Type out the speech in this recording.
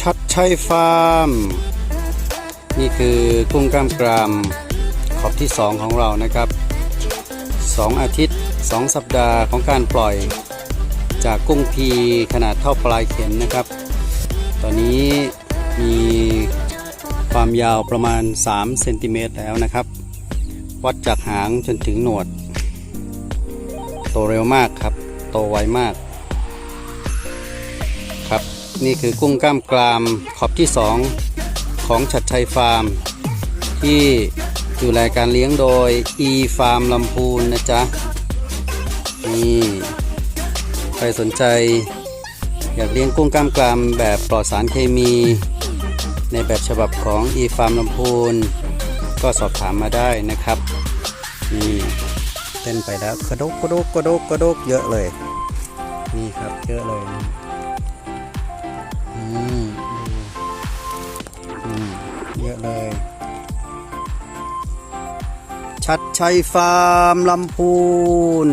ชัดชัยฟาร์ม นี่คือกุ้งกล้ามกรามขอบที่ 2 ของเรานะครับ 2 อาทิตย์ 2 สัปดาห์ของการปล่อยจากกุ้งพีขนาดเท่าปลายเข็มนะครับ ตอนนี้มีความยาวประมาณ 3 เซนติเมตรแล้วนะครับ วัดจากหางจนถึงหนวด โตเร็วมากครับ โตไวมากครับ นี่คือกุ้งกล้ามกรามขอบที่ 2 ของชัดชัยฟาร์ม ที่ดูแลการเลี้ยงโดย e ฟาร์มลำพูนนะจ๊ะ นี่ใครสนใจ อยากเลี้ยงกุ้งกล้ามกรามแบบปลอดสารเคมี ในแบบฉบับของ e ฟาร์มลำพูน ก็สอบถามมาได้นะครับ นี่เต้นไปแล้วกระดกกระดกกระดกกระดกเยอะเลย นี่ครับเยอะเลย อะเลย ชัดชัยฟาร์มลำพูน